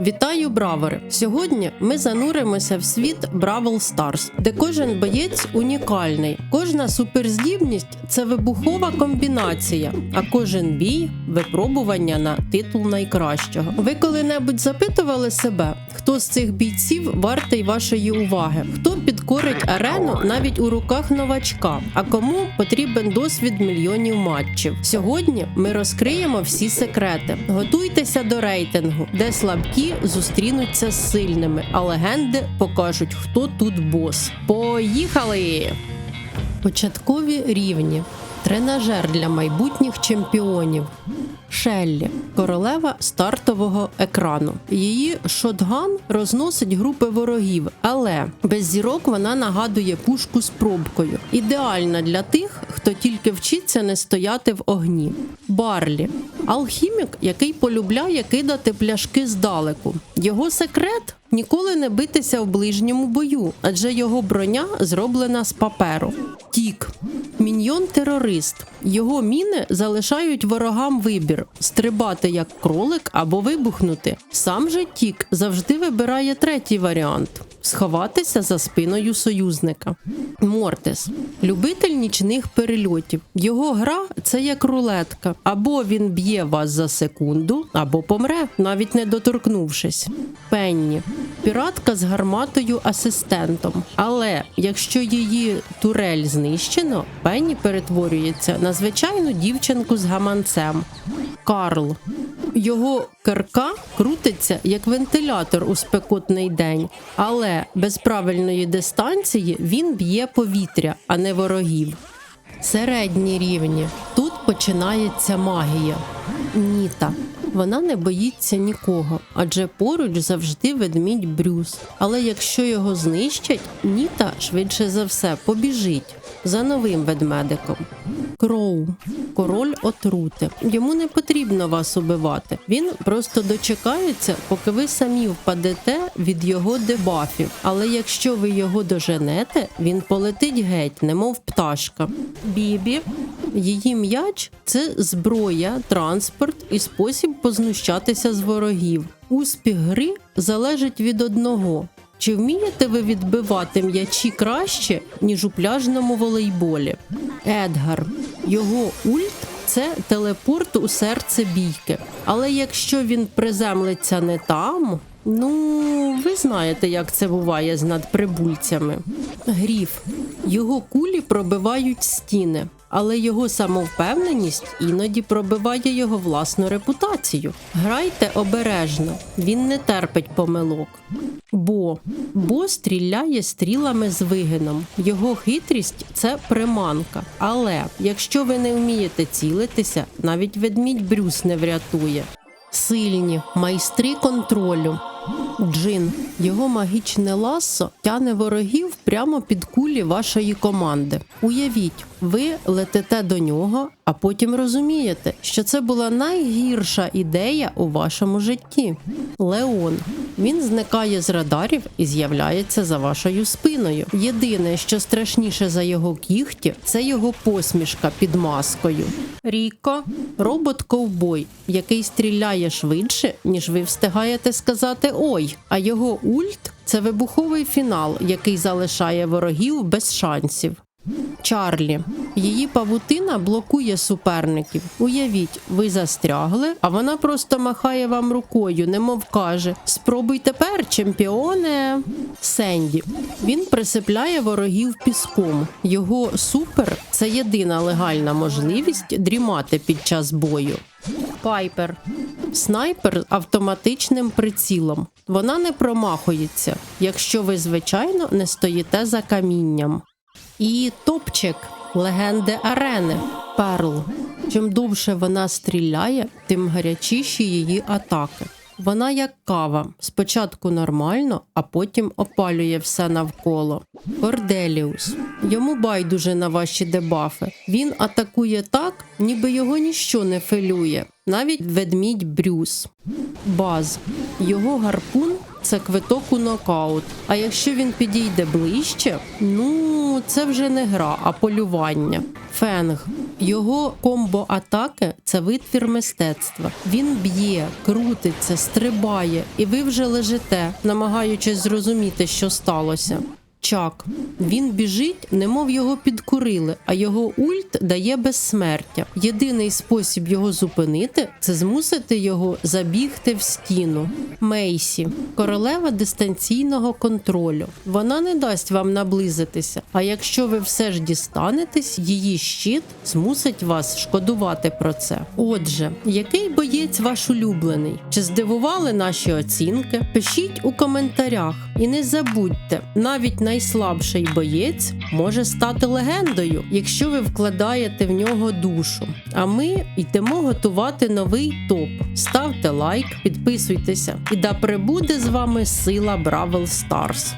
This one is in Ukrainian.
Вітаю, бравери! Сьогодні ми зануримося в світ Бравл Stars, де кожен боєць унікальний. Кожна суперздібність це вибухова комбінація, а кожен бій випробування на титул найкращого. Ви коли-небудь запитували себе, хто з цих бійців вартий вашої уваги? Хто підкорить арену навіть у руках новачка? А кому потрібен досвід мільйонів матчів? Сьогодні ми розкриємо всі секрети. Готуйтеся до рейтингу, де слабкі зустрінуться з сильними, а легенди покажуть, хто тут бос. Поїхали! Початкові рівні. Тренажер для майбутніх чемпіонів. Шеллі, королева стартового екрану. Її шотган розносить групи ворогів, але без зірок вона нагадує пушку з пробкою. Ідеальна для тих, хто тільки вчиться не стояти в огні. Барлі алхімік, який полюбляє кидати пляшки здалеку. Його секрет ніколи не битися в ближньому бою, адже його броня зроблена з паперу. Тік. Міньйон терорист. Його міни залишають ворогам вибір: стрибати як кролик або вибухнути. Сам же Тік завжди вибирає третій варіант сховатися за спиною союзника. Мортес любитель нічних перельотів. Його гра це як рулетка. Або він б'є вас за секунду, або помре, навіть не доторкнувшись. Пенні піратка з гарматою асистентом. Але якщо її турель знищено, Пенні перетворюється на звичайну дівчинку з гаманцем. Карл. Його кирка крутиться як вентилятор у спекотний день, але без правильної дистанції він б'є повітря, а не ворогів. Середні рівні. Тут починається магія. Ніта. Вона не боїться нікого, адже поруч завжди ведмідь Брюс. Але якщо його знищать, Ніта швидше за все побіжить за новим ведмедиком. Кроу король отрути. Йому не потрібно вас убивати. Він просто дочекається, поки ви самі впадете від його дебафів. Але якщо ви його доженете, він полетить геть, немов пташка. Бібі. Її м'яч це зброя, транспорт і спосіб познущатися з ворогів. Успіх гри залежить від одного. Чи вмієте ви відбивати м'ячі краще, ніж у пляжному волейболі? Едгар. Його ульт це телепорт у серце бійки. Але якщо він приземлиться не там, ну ви знаєте, як це буває з надприбульцями. Гріф. Його кулі пробивають стіни, але його самовпевненість іноді пробиває його власну репутацію. Грайте обережно, він не терпить помилок. Бо Бо стріляє стрілами з вигином. Його хитрість це приманка. Але якщо ви не вмієте цілитися, навіть ведмідь Брюс не врятує. Сильні майстри контролю. Джин, його магічне лассо тяне ворогів прямо під кулі вашої команди. Уявіть, ви летите до нього, а потім розумієте, що це була найгірша ідея у вашому житті. Леон. Він зникає з радарів і з'являється за вашою спиною. Єдине, що страшніше за його кігті, це його посмішка під маскою. Ріко робот-ковбой, який стріляє швидше, ніж ви встигаєте сказати ой. А його ульт це вибуховий фінал, який залишає ворогів без шансів. Чарлі. Її павутина блокує суперників. Уявіть, ви застрягли, а вона просто махає вам рукою, немов каже: Спробуй тепер, чемпіоне. Сенді. Він присипляє ворогів піском. Його супер це єдина легальна можливість дрімати під час бою. Пайпер. Снайпер з автоматичним прицілом. Вона не промахується, якщо ви, звичайно, не стоїте за камінням. І топчик легенди арени Перл. Чим довше вона стріляє, тим гарячіші її атаки. Вона як кава, спочатку нормально, а потім опалює все навколо. Корделіус. Йому байдуже на ваші дебафи. Він атакує так, ніби його ніщо не фелює, навіть ведмідь Брюс. Баз. Його гарпун це квиток у нокаут. А якщо він підійде ближче, ну це вже не гра, а полювання. Фенг. Його комбо-атаки це витвір мистецтва. Він б'є, крутиться, стрибає, і ви вже лежите, намагаючись зрозуміти, що сталося. Чак. Він біжить, немов його підкурили, а його ульт дає безсмертя. Єдиний спосіб його зупинити це змусити його забігти в стіну. Мейсі, королева дистанційного контролю. Вона не дасть вам наблизитися. А якщо ви все ж дістанетесь, її щит змусить вас шкодувати про це. Отже, який боєць ваш улюблений? Чи здивували наші оцінки? Пишіть у коментарях і не забудьте, навіть найслабший боєць може стати легендою, якщо ви вкладаєте в нього душу. А ми йдемо готувати новий топ. Ставте лайк, підписуйтеся, і да прибуде з вами сила Бравл Старс.